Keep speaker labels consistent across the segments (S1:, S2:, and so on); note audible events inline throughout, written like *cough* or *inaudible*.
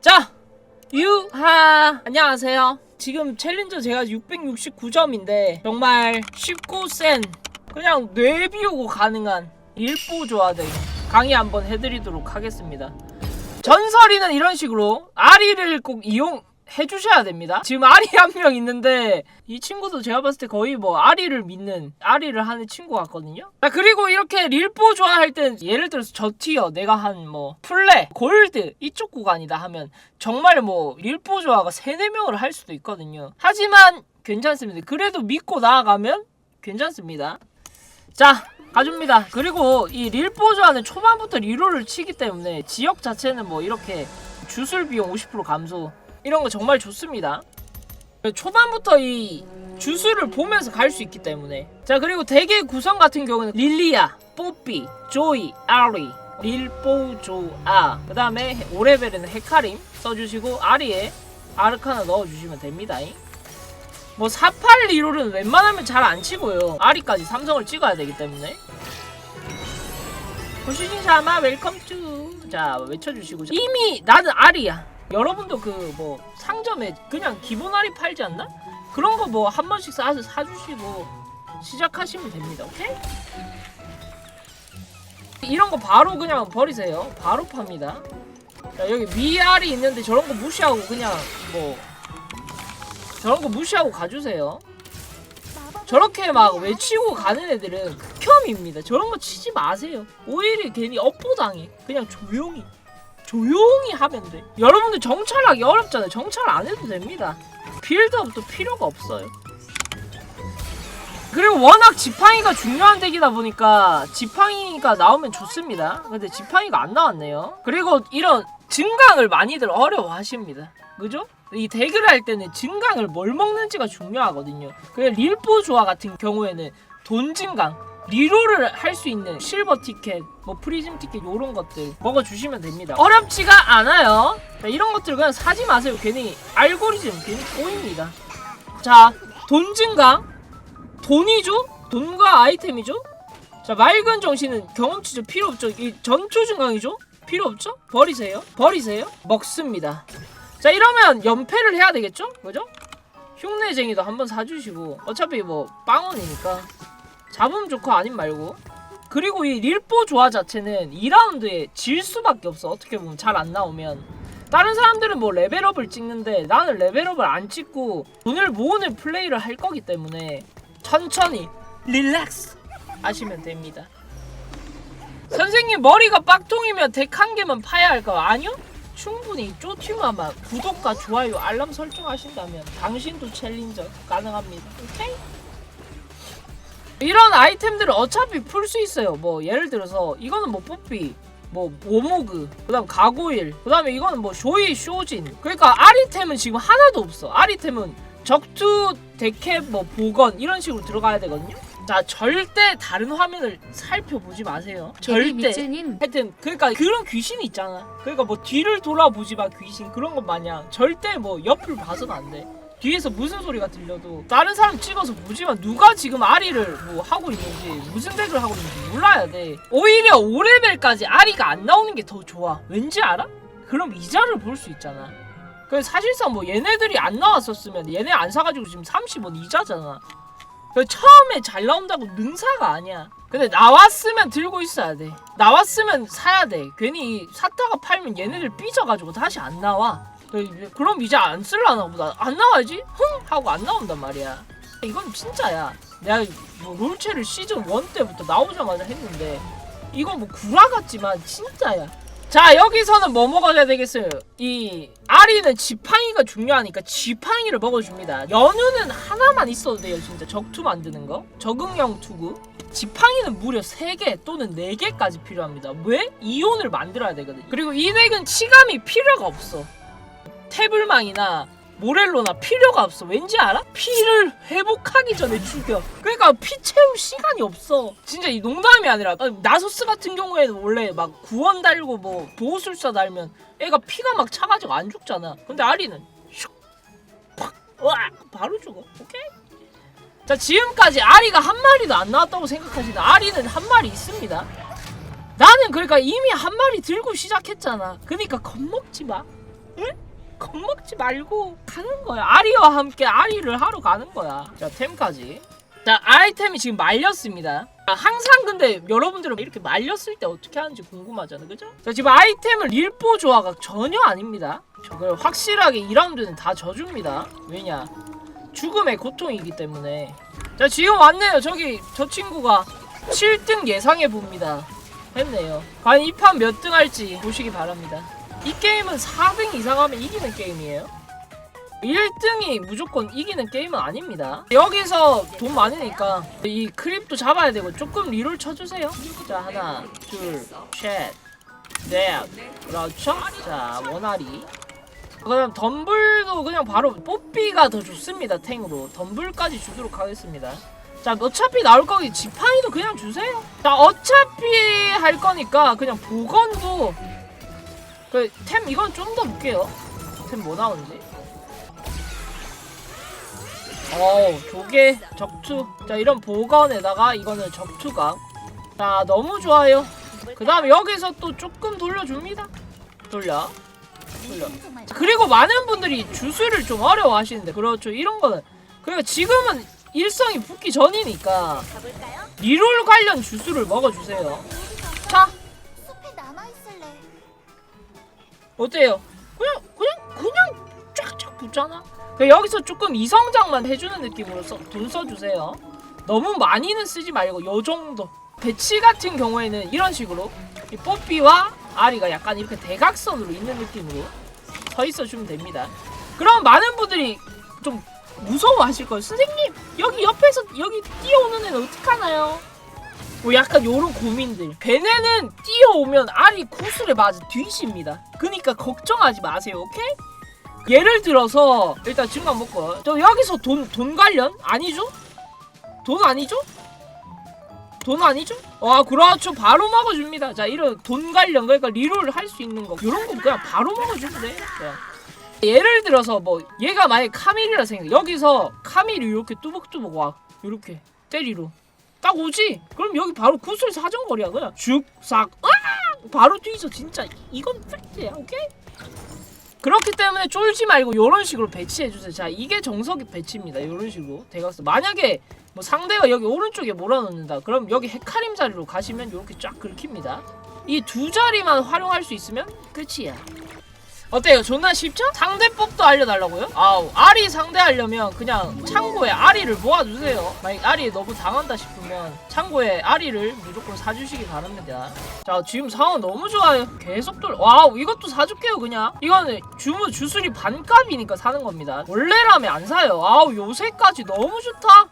S1: 자, 유하 안녕하세요. 지금 챌린저 제가 669점인데 정말 쉽고 센 그냥 뇌 비우고 가능한 일보 조화들 강의 한번 해드리도록 하겠습니다. 전설이는 이런 식으로 아리를 꼭 이용 해 주셔야 됩니다. 지금 아리 *laughs* 한 명 있는데 이 친구도 제가 봤을 때 거의 뭐 아리를 믿는 아리를 하는 친구 같거든요. 자 그리고 이렇게 릴보 좋아할 땐 예를 들어서 저 티어 내가 한 뭐 플레 골드 이쪽 구간이다 하면 정말 뭐 릴보 조화가 3, 4명을 할 수도 있거든요. 하지만 괜찮습니다. 그래도 믿고 나아가면 괜찮습니다. 자 가줍니다. 그리고 이 릴보조하는 초반부터 리로를 치기 때문에 지역 자체는 뭐 이렇게 주술 비용 50% 감소 이런 거 정말 좋습니다. 초반부터 이 주술을 보면서 갈 수 있기 때문에 자 그리고 대개 구성 같은 경우는 릴리아, 뽀삐, 조이, 아리, 릴보조아 그 다음에 5레벨에는 헤카림 써주시고 아리에 아르카나 넣어주시면 됩니다. 뭐 48리롤은 웬만하면 잘 안 치고요. 아리까지 삼성을 찍어야 되기 때문에. 고슈진 샤마 웰컴 투. 자 외쳐주시고 이미 나는 아리야. 여러분도 그 뭐 상점에 그냥 기본 아리 팔지 않나? 그런 거 뭐 한 번씩 사서 사주시고 시작하시면 됩니다. 오케이? 이런 거 바로 그냥 버리세요. 바로 팝니다. 자 여기 위알이 있는데 저런 거 무시하고 그냥 뭐 저런 거 무시하고 가주세요. 저렇게 막 외치고 가는 애들은 극혐입니다. 저런 거 치지 마세요. 오히려 괜히 업보당해. 그냥 조용히. 조용히 하면 돼. 여러분들 정찰하기 어렵잖아요. 정찰 안 해도 됩니다. 빌드업도 필요가 없어요. 그리고 워낙 지팡이가 중요한 덱이다 보니까 지팡이가 나오면 좋습니다. 근데 지팡이가 안 나왔네요. 그리고 이런 증강을 많이들 어려워하십니다. 그죠? 이 덱을 할 때는 증강을 뭘 먹는지가 중요하거든요. 그 릴보 조화 같은 경우에는 돈 증강, 리롤을 할 수 있는 실버 티켓, 뭐 프리즘 티켓 이런 것들 먹어주시면 됩니다. 어렵지가 않아요. 자, 이런 것들 그냥 사지 마세요. 괜히 알고리즘 괜히 꼬입니다. 자, 돈 증강, 돈이죠? 돈과 아이템이죠? 자, 맑은 정신은 경험치죠? 필요 없죠? 이 전초 증강이죠? 필요 없죠? 버리세요. 버리세요. 먹습니다. 자 이러면 연패를 해야 되겠죠? 그죠? 흉내쟁이도 한번 사주시고 어차피 뭐 빵원이니까 잡으면 좋고 아님 말고 그리고 이 릴보 조화 자체는 2라운드에 질 수밖에 없어 어떻게 보면 잘 안 나오면 다른 사람들은 뭐 레벨업을 찍는데 나는 레벨업을 안 찍고 돈을 모으는 플레이를 할 거기 때문에 천천히 릴렉스 하시면 됩니다 선생님 머리가 빡통이면 덱 한 개만 파야 할까? 아니요? 충분히 쪼티마마 구독과 좋아요 알람 설정하신다면 당신도 챌린저 가능합니다. 오케이? 이런 아이템들은 어차피 풀 수 있어요. 뭐 예를 들어서 이거는 뭐 뽀삐 뭐 오모그 그다음 가고일 그다음에 이거는 뭐 쇼이 쇼진. 그러니까 아리템은 지금 하나도 없어. 아리템은 적투 데캡 뭐 보건 이런 식으로 들어가야 되거든요. 자 절대 다른 화면을 살펴보지 마세요. 절대.
S2: 밑주님
S1: 하여튼 그러니까 그런 귀신이 있잖아. 그러니까 뭐 뒤를 돌아보지 마 귀신 그런 것 마냥. 절대 뭐 옆을 봐서는 안 돼. 뒤에서 무슨 소리가 들려도 다른 사람 찍어서 보지만 누가 지금 아리를 뭐 하고 있는지 무슨 덱을 하고 있는지 몰라야 돼. 오히려 5레벨까지 아리가 안 나오는 게 더 좋아. 왠지 알아? 그럼 이자를 볼 수 있잖아. 그 사실상 뭐 얘네들이 안 나왔었으면 얘네 안 사가지고 지금 30원 이자잖아. 그 처음에 잘 나온다고 능사가 아니야. 근데 나왔으면 들고 있어야 돼. 나왔으면 사야 돼. 괜히 샀다가 팔면 얘네들 삐져가지고 다시 안 나와. 그- 그럼 이제 안 쓸라나 보다. 안 나와야지? 흥! 하고 안 나온단 말이야. 이건 진짜야. 내가 뭐 롤체를 시즌 1 때부터 나오자마자 했는데 이건 뭐 구라 같지만 진짜야. 자 여기서는 뭐 먹어야 되겠어요? 이 아리는 지팡이가 중요하니까 지팡이를 먹어줍니다. 연유는 하나만 있어도 돼요 진짜 적투 만드는 거 적응형 투구 지팡이는 무려 3개 또는 4개까지 필요합니다. 왜? 이온을 만들어야 되거든요. 그리고 이 덱은 치감이 필요가 없어. 태블망이나 모렐로나 필요가 없어. 왠지 알아? 피를 회복하기 전에 죽여. 그러니까 피 채울 시간이 없어. 진짜 이 농담이 아니라 아, 나소스 같은 경우에는 원래 막 구원 달고 뭐 보호술사 달면 애가 피가 막 차가지고 안 죽잖아. 근데 아리는 슉, 팍, 와 바로 죽어. 오케이? 자 지금까지 아리가 한 마리도 안 나왔다고 생각하시는 아리는 한 마리 있습니다. 나는 그러니까 이미 한 마리 들고 시작했잖아. 그러니까 겁먹지 마. 응? 겁먹지 말고 가는 거야. 아리와 함께 아리를 하러 가는 거야. 자 템까지. 자 아이템이 지금 말렸습니다. 아, 항상 근데 여러분들은 이렇게 말렸을 때 어떻게 하는지 궁금하잖아, 그죠? 자 지금 아이템을 릴보 조화가 전혀 아닙니다. 저걸 확실하게 2라운드는 다 져줍니다. 왜냐? 죽음의 고통이기 때문에. 자 지금 왔네요. 저기 저 친구가 7등 예상해 봅니다. 했네요. 과연 이 판 몇 등 할지 보시기 바랍니다. 이 게임은 4등 이상 하면 이기는 게임이에요. 1등이 무조건 이기는 게임은 아닙니다. 여기서 돈 많으니까 이 크립도 잡아야 되고 조금 리롤 쳐주세요. 자 하나, 둘, 셋, 넷, 그렇죠? 자 원아리. 그다음 덤블도 그냥 바로 뽀삐가 더 좋습니다 탱으로 덤블까지 주도록 하겠습니다. 자 어차피 나올 거기 지팡이도 그냥 주세요. 자 어차피 할 거니까 그냥 보건도 그템 이건 좀 더 볼게요. 템 뭐 나오는지. 어우 조개 적투. 자 이런 보건에다가 이거는 적투각 자 너무 좋아요. 그 다음 여기서 또 조금 돌려줍니다. 돌려. 돌려. 자, 그리고 많은 분들이 주술을 좀 어려워 하시는데 그렇죠. 이런 거는. 그러니까 지금은 일성이 붙기 전이니까? 리롤 관련 주술을 먹어주세요. 자 어때요? 그냥 그냥 그냥 쫙쫙 붙잖아. 그 여기서 조금 이성장만 해주는 느낌으로 써, 돈 써주세요. 너무 많이는 쓰지 말고 요 정도. 배치 같은 경우에는 이런 식으로 이 뽀삐와 아리가 약간 이렇게 대각선으로 있는 느낌으로 서 있어 주면 됩니다. 그럼 많은 분들이 좀 무서워하실 거예요. 선생님 여기 옆에서 여기 뛰어오는 애는 어떡하나요? 뭐 약간 요런 고민들. 걔네는 뛰어오면 알이 구슬에 맞아 뒤집니다. 그니까 걱정하지 마세요, 오케이? 예를 들어서 일단 증강 먹고 저 여기서 돈 돈 관련 아니죠? 돈 아니죠? 돈 아니죠? 와 그렇죠 바로 먹어줍니다 자 이런 돈 관련 그러니까 리롤 할 수 있는 거 이런 거 그냥 바로 먹어주면 돼 그냥. 예를 들어서 뭐 얘가 만약에 카밀이라 생각 여기서 카밀이 이렇게 뚜벅뚜벅 와 이렇게 때리러 딱 오지? 그럼 여기 바로 구슬 사정거리야 그냥. 으악! 바로 뒤져 진짜. 이건 팩트야 오케이? 그렇기 때문에 쫄지 말고 이런 식으로 배치해주세요. 자 이게 정석의 배치입니다 이런 식으로. 대각선. 만약에 뭐 상대가 여기 오른쪽에 몰아넣는다. 그럼 여기 헤카림 자리로 가시면 이렇게 쫙 긁힙니다. 이 두 자리만 활용할 수 있으면 끝이야 어때요? 존나 쉽죠? 상대법도 알려달라고요? 아우 아리 상대하려면 그냥 창고에 아리를 모아주세요 만약 아리에 너무 당한다 싶으면 창고에 아리를 무조건 사주시기 바랍니다 자 지금 상황 너무 좋아요 계속 돌 와우 이것도 사줄게요 그냥 이거는 주문 주술이 반값이니까 사는 겁니다 원래라면 안 사요 아우 요새까지 너무 좋다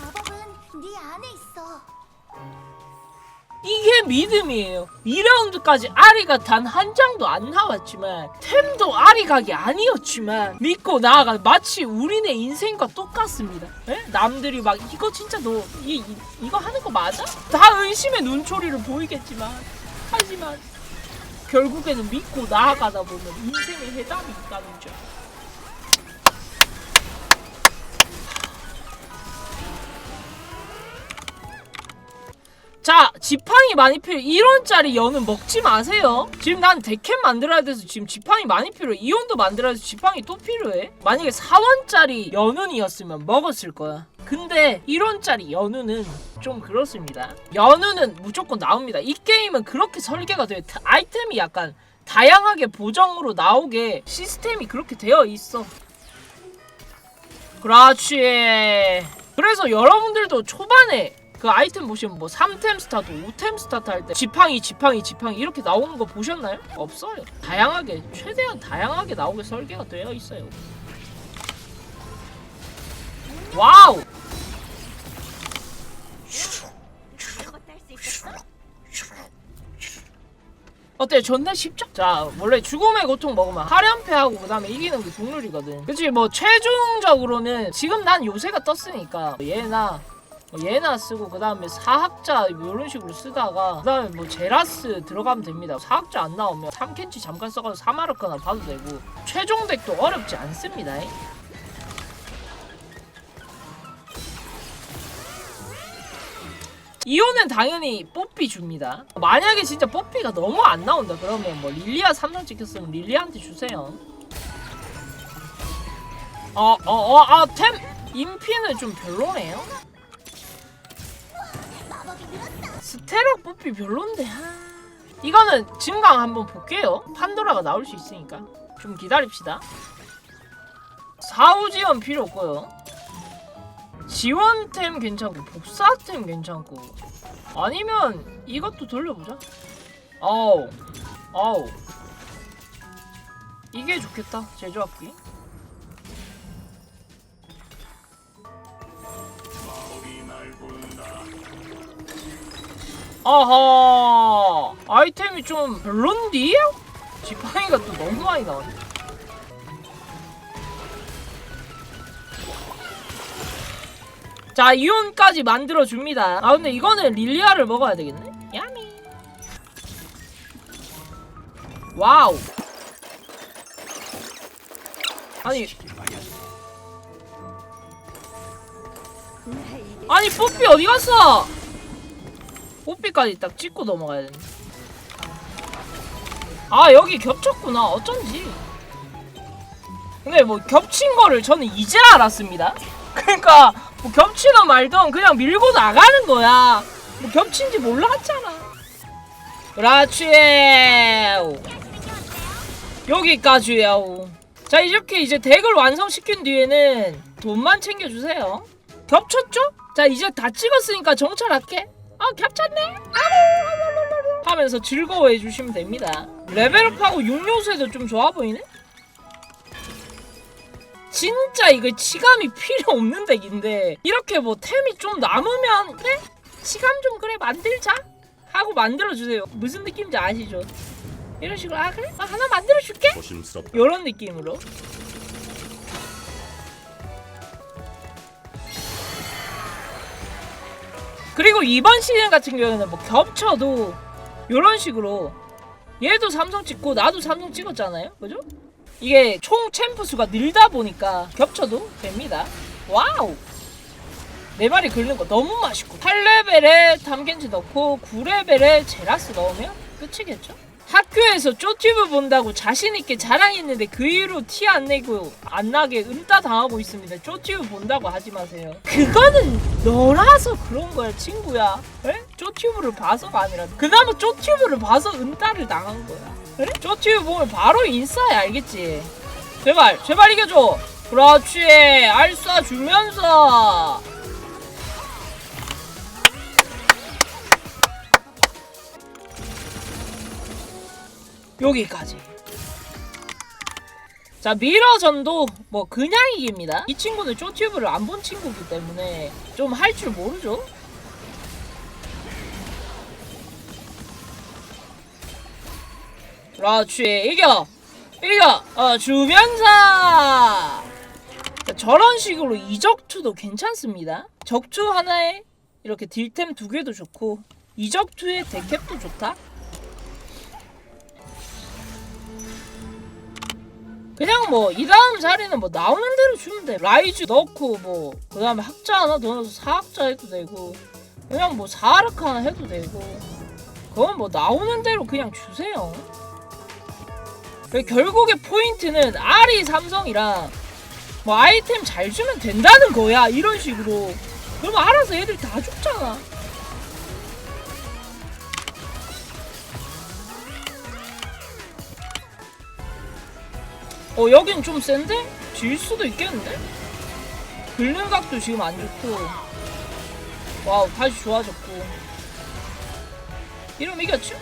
S2: 마법은 네 안에 있어.
S1: 이게 믿음이에요. 2라운드까지 아리가 단 한 장도 안 나왔지만 템도 아리 각이 아니었지만 믿고 나아가 마치 우리네 인생과 똑같습니다. 에? 남들이 막 이거 진짜 너 이, 이, 이거 하는 거 맞아? 다 의심의 눈초리를 보이겠지만 하지만 결국에는 믿고 나아가다 보면 인생의 해답이 있다는 점. 자, 지팡이 많이 필요. 1원짜리 연은 먹지 마세요. 지금 난 데캡 만들어야 돼서 지금 지팡이 많이 필요해. 2원도 만들어야 돼서 지팡이 또 필요해. 만약에 4원짜리 연운이었으면 먹었을 거야. 근데 1원짜리 연우는 좀 그렇습니다. 연우는 무조건 나옵니다. 이 게임은 그렇게 설계가 돼요. 다- 아이템이 약간 다양하게 보정으로 나오게 시스템이 그렇게 되어 있어. 그렇지. 그래서 여러분들도 초반에 그 아이템 보시면 뭐 3템 스타트, 5템 스타트 할 때 지팡이, 지팡이, 지팡이 이렇게 나오는 거 보셨나요? 없어요. 다양하게, 최대한 다양하게 나오게 설계가 되어 있어요. 와우! 어때? 존나 쉽죠? 자, 원래 죽음의 고통 먹으면 하련패하고 그 다음에 이기는 게 국룰이거든. 그치, 뭐, 최종적으로는 지금 난 요새가 떴으니까 얘나 뭐 얘나 쓰고 그 다음에 사학자 이런 식으로 쓰다가 그 다음에 뭐 제라스 들어가면 됩니다. 사학자 안 나오면 3캔치 잠깐 써가지고 사마르카나 봐도 되고 최종 덱도 어렵지 않습니다. 이호는 당연히 뽀삐 줍니다. 만약에 진짜 뽀삐가 너무 안 나온다 그러면 뭐 릴리아 삼성 찍혔으면 릴리아한테 주세요. 어, 어, 어, 아, 템 인피는 좀 별로네요. 스테락 뽀삐 별론데. 하... 이거는 증강 한번 볼게요. 판도라가 나올 수 있으니까 좀 기다립시다. 사후 지원 필요 없고요. 지원템 괜찮고 복사템 괜찮고 아니면 이것도 돌려보자. 어우 어우 이게 좋겠다 제조합기. 아하. 아이템이 좀 별론디? 지팡이가 또 너무 많이 나왔네. 자 이온까지 만들어줍니다. 아 근데 이거는 릴리아를 먹어야 되겠네? 야미. 와우. 아니. 아니 뽀삐 어디 갔어 뽀삐까지 딱 찍고 넘어가야 되네. 아 여기 겹쳤구나. 어쩐지. 근데 뭐 겹친 거를 저는 이제 알았습니다. *laughs* 그러니까 뭐 겹치든 말든 그냥 밀고 나가는 거야. 뭐 겹친지 몰랐잖아. 그렇지. 여기까지요. 자 이렇게 이제 덱을 완성시킨 뒤에는 돈만 챙겨주세요. 겹쳤죠? 자 이제 다 찍었으니까 정찰할게. 아 겹쳤네. 아우 하면서 즐거워해 주시면 됩니다. 레벨업하고 6요소에도 좀 좋아 보이네. 진짜 이거 치감이 필요 없는 덱인데 이렇게 뭐 템이 좀 남으면 그래 치감 좀 그래 만들자 하고 만들어 주세요. 무슨 느낌인지 아시죠? 이런 식으로 아 그래 아, 하나 만들어 줄게.
S3: 조심스럽다.
S1: 요런 느낌으로 그리고 이번 시즌 같은 경우에는 뭐 겹쳐도 요런 식으로 얘도 삼성 찍고 나도 삼성 찍었잖아요 그죠? 이게 총 챔프 수가 늘다 보니까 겹쳐도 됩니다 와우 내 말이 긁는 거 너무 맛있고 8레벨에 탐겐지 넣고 9레벨에 제라스 넣으면 끝이겠죠? 학교에서 쪼튜브 본다고 자신있게 자랑했는데 그 이후로 티 안 내고 안 나게 은따 당하고 있습니다. 쪼튜브 본다고 하지 마세요. 그거는 너라서 그런 거야, 친구야. 에? 쪼튜브를 봐서가 아니라 그나마 쪼튜브를 봐서 은따를 당한 거야. 그래? 쪼튜브 보면 바로 인싸야, 알겠지? 제발, 제발 이겨줘. 그렇지, 알싸 주면서. 여기까지. 자 미러전도 뭐 그냥 이깁니다. 이 친구는 쇼튜브를 안 본 친구기 때문에 좀 할 줄 모르죠. 그렇지 이겨 이겨 어 주면서 자, 저런 식으로 이적투도 괜찮습니다. 적투 하나에 이렇게 딜템 두 개도 좋고 이적투에 데캡도 좋다. 그냥 뭐 이 다음 자리는 뭐 나오는 대로 주면 돼. 라이즈 넣고 뭐 그 다음에 학자 하나 더 넣어서 사학자 해도 되고 그냥 뭐 사르카 하나 해도 되고 그건 뭐 나오는 대로 그냥 주세요. 결국의 포인트는 아리 삼성이랑 뭐 아이템 잘 주면 된다는 거야 이런 식으로 그럼 알아서 애들 다 죽잖아. 어 여긴 좀 센데? 질 수도 있겠는데? 긁는 각도 지금 안 좋고 와우 다시 좋아졌고 이러면 이겼죠?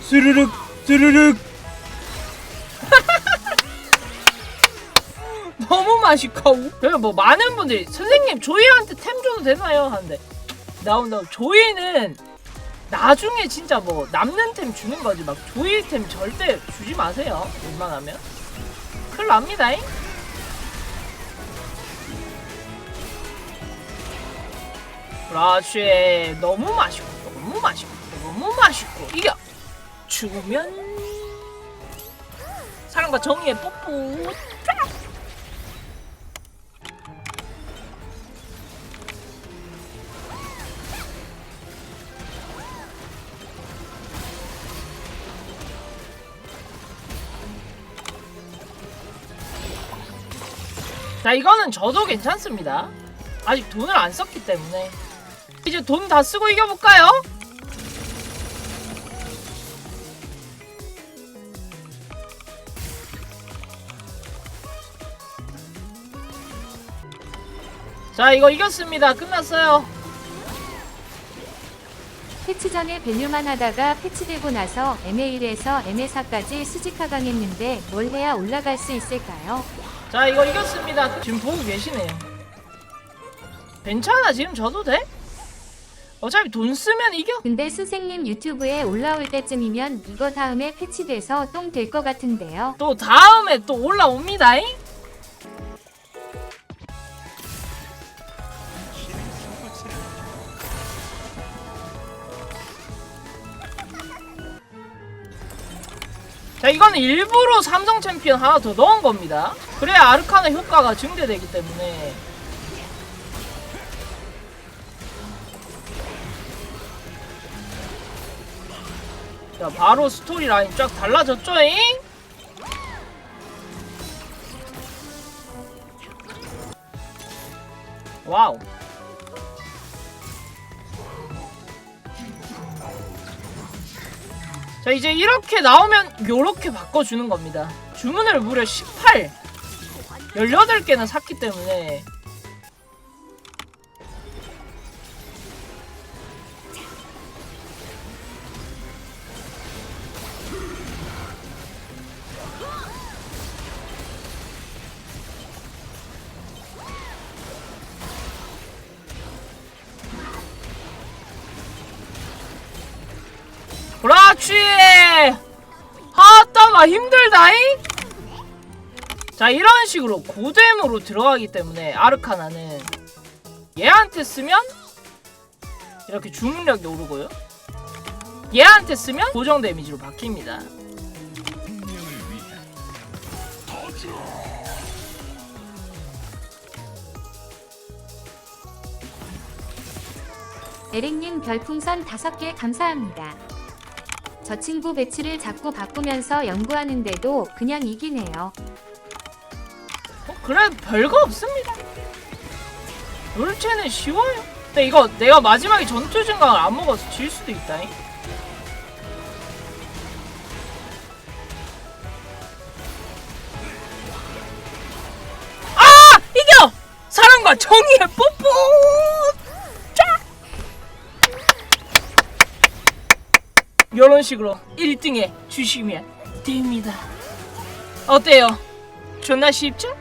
S1: 스르륵 스르륵 *laughs* 너무 맛있고 그리고 뭐 많은 분들이 선생님 조이한테 템 줘도 되나요? 하는데 나온다 조이는 나중에 진짜 뭐 남는 템 주는 거지. 막 조이템 절대 주지 마세요. 웬만하면. 큰일 납니다잉. 그렇지 너무 맛있고 너무 맛있고 너무 맛있고. 이겨! 주면 사랑과 정의의 뽀뽀 자 이거는 저도 괜찮습니다 아직 돈을 안 썼기 때문에 이제 돈 다 쓰고 이겨볼까요? 자 이거 이겼습니다 끝났어요
S3: 패치 전에 밸류만 하다가 패치되고 나서 MA1에서 MA4까지 수직하강했는데 뭘 해야 올라갈 수 있을까요?
S1: 자 이거 이겼습니다 지금 보고 계시네요 괜찮아 지금 져도 돼? 어차피 돈 쓰면 이겨
S3: 근데 선생님 유튜브에 올라올 때쯤이면 이거 다음에 패치돼서 똥 될 것 같은데요.
S1: 또 다음에 또 올라옵니다잉 자 이거는 일부러 삼성 챔피언 하나 더 넣은 겁니다. 그래야 아르카나 효과가 증대되기 때문에. 자 바로 스토리 라인 쫙 달라졌죠잉? 와우 자 이제 이렇게 나오면 요렇게 바꿔주는 겁니다. 주문을 무려 18 18개나 샀기 때문에 그렇지. 하따가 힘들다잉. 자 이런 식으로 고뎀으로 들어가기 때문에 아르카나는 얘한테 쓰면 이렇게 주문력이 오르고요. 얘한테 쓰면 고정 데미지로 바뀝니다.
S3: 에릭님 별풍선 5개 감사합니다. 저 친구 배치를 자꾸 바꾸면서 연구하는데도 그냥 이기네요.
S1: 어, 그래 별거 없습니다 롤체는 쉬워요 근데 이거 내가 마지막에 전투 증강을 안 먹어서 질 수도 있다잉 아! 정의의 뽀뽀! 이런 식으로 1등에 주시면 됩니다 어때요? 존나 쉽죠?